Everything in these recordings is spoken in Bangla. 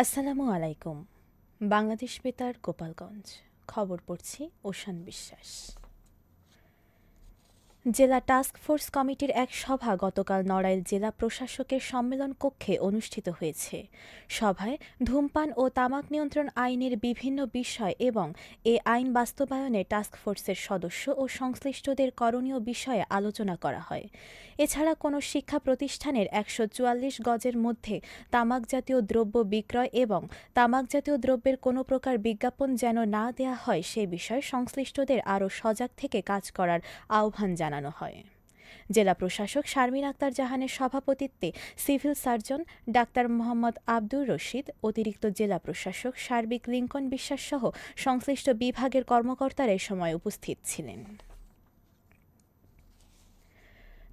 আসসালামু আলাইকুম। বাংলাদেশ বেতার গোপালগঞ্জ। খবর পড়ছি ওশান বিশ্বাস। জেলা টাস্ক ফোর্স কমিটির এক সভা গতকাল নড়াইল জেলা প্রশাসকের সম্মেলন কক্ষে অনুষ্ঠিত হয়েছে। সভায় ধূমপান ও তামাক নিয়ন্ত্রণ আইনের বিভিন্ন বিষয় এবং এ আইন বাস্তবায়নে টাস্ক ফোর্সের সদস্য ও সংশ্লিষ্টদের করণীয় বিষয়ে আলোচনা করা হয়। এছাড়া কোনো শিক্ষা প্রতিষ্ঠানের একশো চুয়াল্লিশ গজের মধ্যে তামাকজাতীয় দ্রব্য বিক্রয় এবং তামাকজাতীয় দ্রব্যের কোনো প্রকার বিজ্ঞাপন যেন না দেয়া হয় সে বিষয়ে সংশ্লিষ্টদের আরও সজাগ থেকে কাজ করার আহ্বান জানানো। হয়। জেলা প্রশাসক শারমিন আক্তার জাহানের সভাপতিত্বে civil surgeon doctor Mohammad Abdur Rashid, অতিরিক্ত জেলা প্রশাসক সার্বিক লিঙ্কন বিশ্বাস সহ সংশ্লিষ্ট বিভাগের কর্মকর্তারা এ সময় উপস্থিত ছিলেন।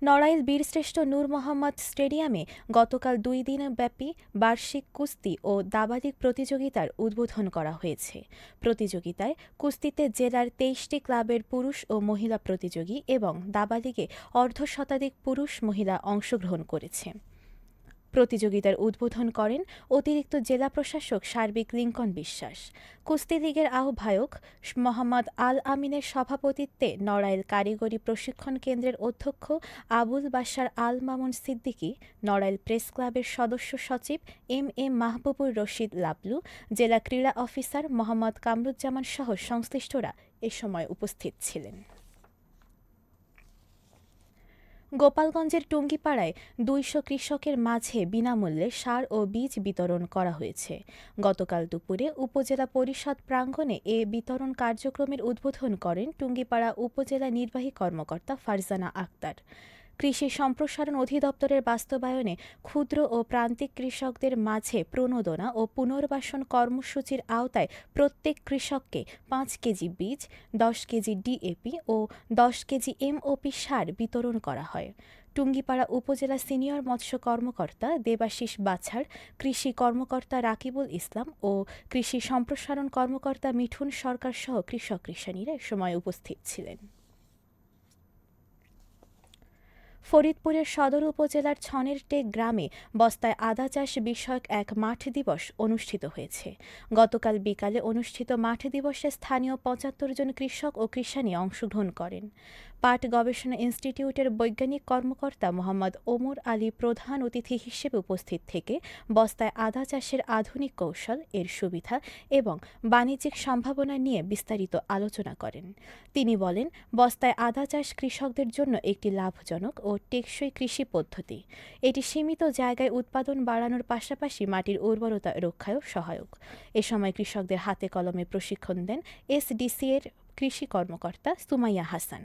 নড়াইল বীরশ্রেষ্ঠ নূর মোহাম্মদ স্টেডিয়ামে গতকাল দুই দিনব্যাপী বার্ষিক কুস্তি ও দাবাদিক প্রতিযোগিতার উদ্বোধন করা হয়েছে। প্রতিযোগিতায় কুস্তিতে জেলার তেইশটি ক্লাবের পুরুষ ও মহিলা প্রতিযোগী এবং দাবাদিকে অর্ধশতাধিক পুরুষ মহিলা অংশগ্রহণ করেছে। প্রতিযোগিতার উদ্বোধন করেন অতিরিক্ত জেলা প্রশাসক সার্বিক লিঙ্কন বিশ্বাস। কুস্তি লীগের আহ্বায়ক মোহাম্মদ আল আমিনের সভাপতিত্বে নড়াইল কারিগরি প্রশিক্ষণ কেন্দ্রের অধ্যক্ষ আবুল বাশার আল মামুন সিদ্দিকী, নড়াইল প্রেস ক্লাবের সদস্য সচিব এম এম মাহবুবুর রশিদ লাবলু, জেলা ক্রীড়া অফিসার মোহাম্মদ কামরুজ্জামান সহ সংশ্লিষ্টরা এ সময় উপস্থিত ছিলেন। গোপালগঞ্জের টুঙ্গিপাড়ায় দুইশো কৃষকের মাঝে বিনামূল্যে সার ও বীজ বিতরণ করা হয়েছে। গতকাল দুপুরে উপজেলা পরিষদ প্রাঙ্গণে এ বিতরণ কার্যক্রমের উদ্বোধন করেন টুঙ্গিপাড়া উপজেলা নির্বাহী কর্মকর্তা ফারজানা আক্তার। কৃষি সম্প্রসারণ অধিদপ্তরের বাস্তবায়নে ক্ষুদ্র ও প্রান্তিক কৃষকদের মাঝে প্রণোদনা ও পুনর্বাসন কর্মসূচির আওতায় প্রত্যেক কৃষককে পাঁচ কেজি বীজ, দশ কেজি ডিএপি ও দশ কেজি এমওপি সার বিতরণ করা হয়। টুঙ্গিপাড়া উপজেলা সিনিয়র মৎস্য কর্মকর্তা দেবাশিস বাছার, কৃষি কর্মকর্তা রাকিবুল ইসলাম ও কৃষি সম্প্রসারণ কর্মকর্তা মিঠুন সরকার সহ কৃষক কৃষানীরা সময় উপস্থিত ছিলেন। ফরিদপুরের সদর উপজেলার ছনেরটেক গ্রামে বস্তায় আদা চাষ বিষয়ক এক মাঠ দিবস অনুষ্ঠিত হয়েছে। গতকাল বিকালে অনুষ্ঠিত মাঠ দিবসে স্থানীয় পঁচাত্তর জন কৃষক ও কৃষানী অংশগ্রহণ করেন। পাট গবেষণা ইনস্টিটিউটের বৈজ্ঞানিক কর্মকর্তা মোহাম্মদ ওমর আলী প্রধান অতিথি হিসেবে উপস্থিত থেকে বস্তায় আদা চাষের আধুনিক কৌশল, এর সুবিধা এবং বাণিজ্যিক সম্ভাবনা নিয়ে বিস্তারিত আলোচনা করেন। তিনি বলেন, বস্তায় আদা চাষ কৃষকদের জন্য একটি লাভজনক ও টেকসই কৃষি পদ্ধতি। এটি সীমিত জায়গায় উৎপাদন বাড়ানোর পাশাপাশি মাটির উর্বরতা রক্ষায়ও সহায়ক। এ সময় কৃষকদের হাতে কলমে প্রশিক্ষণ দেন এসডিসি এর কৃষি কর্মকর্তা সুমাইয়া হাসান।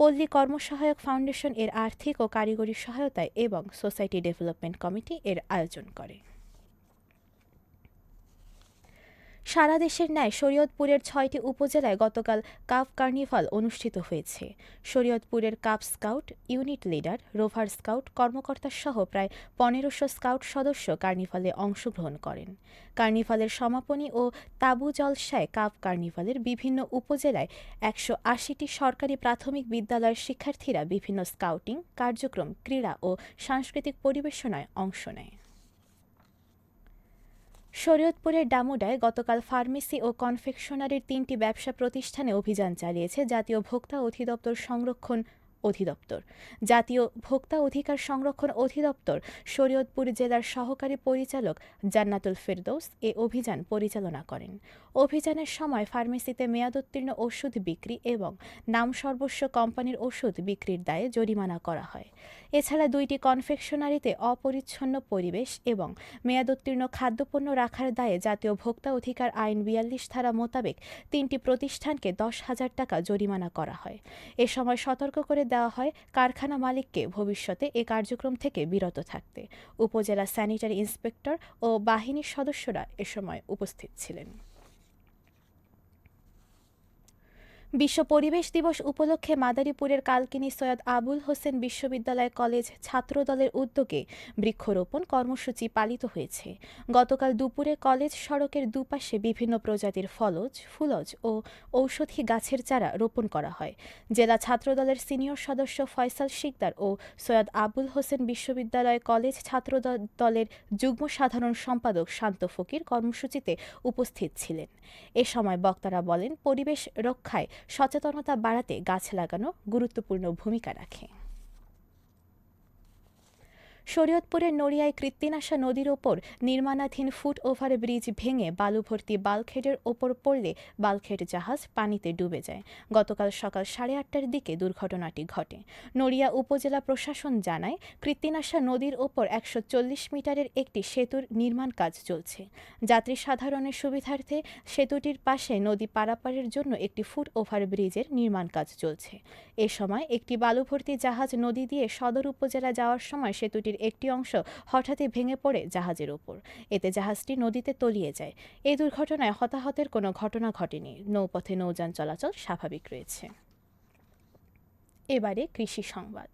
পল্লী কর্মসহায়ক ফাউন্ডেশন এর আর্থিক ও কারিগরি সহায়তায় এবং সোসাইটি ডেভেলপমেন্ট কমিটি এর আয়োজন করে। সারা দেশের ন্যায় শরীয়তপুরের ছয়টি উপজেলায় গতকাল কাপ কার্নিভাল অনুষ্ঠিত হয়েছে। শরীয়তপুরের cup scout, unit leader, rover scout কর্মকর্তা সহ প্রায় পনেরোশো স্কাউট সদস্য কার্নিভালে অংশগ্রহণ করেন। কার্নিভালের সমাপনী ও তাবু জলসায় কাপ কার্নিভালের বিভিন্ন উপজেলায় একশো আশিটি সরকারি প্রাথমিক বিদ্যালয়ের শিক্ষার্থীরা বিভিন্ন স্কাউটিং কার্যক্রম, ক্রীড়া ও সাংস্কৃতিক পরিবেশনায় অংশ নেয়। শরীয়তপুরের ডামুডায় গতকাল ফার্মেসি ও কনফেকশনারির তিনটি ব্যবসা প্রতিষ্ঠানে অভিযান চালিয়েছে জাতীয় ভোক্তা অধিদপ্তর সংরক্ষণ অধিদপ্তর। জাতীয় ভোক্তা অধিকার সংরক্ষণ অধিদপ্তর, শরীয়তপুর জেলার সহকারী পরিচালক জান্নাতুল ফেরদৌস এ অভিযান পরিচালনা করেন। অভিযানের সময় ফার্মেসিতে মেয়াদোত্তীর্ণ ওষুধ বিক্রি এবং নাম সর্বস্ব কোম্পানির ওষুধ বিক্রির দায়ে জরিমানা করা হয়। এছাড়া দুইটি কনফেকশনারিতে অপরিচ্ছন্ন পরিবেশ এবং মেয়াদোত্তীর্ণ খাদ্যপণ্য রাখার দায়ে জাতীয় ভোক্তা অধিকার আইন বিয়াল্লিশ ধারা মোতাবেক তিনটি প্রতিষ্ঠানকে দশ হাজার টাকা জরিমানা করা হয়। এ সময় সতর্ক করে দেওয়া হয় কারখানা মালিককে ভবিষ্যতে এ কার্যক্রম থেকে বিরত থাকতে। উপজেলা স্যানিটারি ইন্সপেক্টর ও বাহিনীর সদস্যরা এ সময় উপস্থিত ছিলেন। বিশ্ব পরিবেশ দিবস উপলক্ষে মাদারীপুরের কালকিনি সৈয়দ আবুল হোসেন বিশ্ববিদ্যালয় কলেজ ছাত্রদলের উদ্যোগে বৃক্ষরোপণ কর্মসূচি পালিত হয়েছে। গতকাল দুপুরে কলেজ সড়কের দুপাশে বিভিন্ন প্রজাতির ফলজ, ফুলজ ও ঔষধি গাছের চারা রোপণ করা হয়। জেলা ছাত্রদলের সিনিয়র সদস্য ফয়সাল শিকদার ও সৈয়দ আবুল হোসেন বিশ্ববিদ্যালয় কলেজ ছাত্র দলের যুগ্ম সাধারণ সম্পাদক শান্ত ফকির কর্মসূচিতে উপস্থিত ছিলেন। এ সময় বক্তারা বলেন, পরিবেশ রক্ষায় সচেতনতা বাড়াতে গাছ লাগানো গুরুত্বপূর্ণ ভূমিকা রাখে। শরীয়তপুরের নড়িয়ায় কৃত্তিনাশা নদীর ওপর নির্মাণাধীন ফুট ওভার ব্রিজ ভেঙে বালু ভর্তি বালখেডের ওপর পড়লে বালখেড জাহাজ পানিতে ডুবে যায়। গতকাল সকাল সাড়ে আটটার দিকে দুর্ঘটনাটি ঘটে। নড়িয়া উপজেলা প্রশাসন জানায়, কৃত্তিনাশা নদীর ওপর একশো চল্লিশ মিটারের একটি সেতুর নির্মাণ কাজ চলছে। যাত্রী সাধারণের সুবিধার্থে সেতুটির পাশে নদী পারাপারের জন্য একটি ফুট ওভার ব্রিজের নির্মাণ কাজ চলছে। এ সময় একটি বালুভর্তি জাহাজ নদী দিয়ে সদর উপজেলা যাওয়ার সময় সেতুটির একটি অংশ হঠাৎই ভেঙে পড়ে জাহাজের ওপর। এতে জাহাজটি নদীতে তলিয়ে যায়। এই দুর্ঘটনায় হতাহতের কোনো ঘটনা ঘটেনি। নৌপথে নৌযান চলাচল স্বাভাবিক রয়েছে। এবারে কৃষি সংবাদ।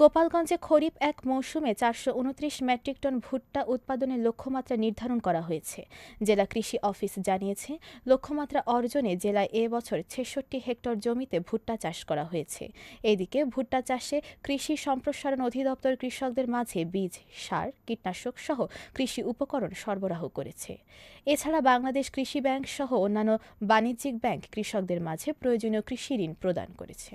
গোপালগঞ্জে খরিফ এক মৌসুমে চারশো উনত্রিশ মেট্রিক টন ভুট্টা উৎপাদনের লক্ষ্যমাত্রা নির্ধারণ করা হয়েছে। জেলা কৃষি অফিস জানিয়েছে, লক্ষ্যমাত্রা অর্জনে জেলায় এ বছর ছেষট্টি হেক্টর জমিতে ভুট্টা চাষ করা হয়েছে। এদিকে ভুট্টা চাষে কৃষি সম্প্রসারণ অধিদপ্তর কৃষকদের মাঝে বীজ, সার, কীটনাশক সহ কৃষি উপকরণ সরবরাহ করেছে। এছাড়া বাংলাদেশ কৃষি ব্যাংক সহ অন্যান্য বাণিজ্যিক ব্যাংক কৃষকদের মাঝে প্রয়োজনীয় কৃষি ঋণ প্রদান করেছে।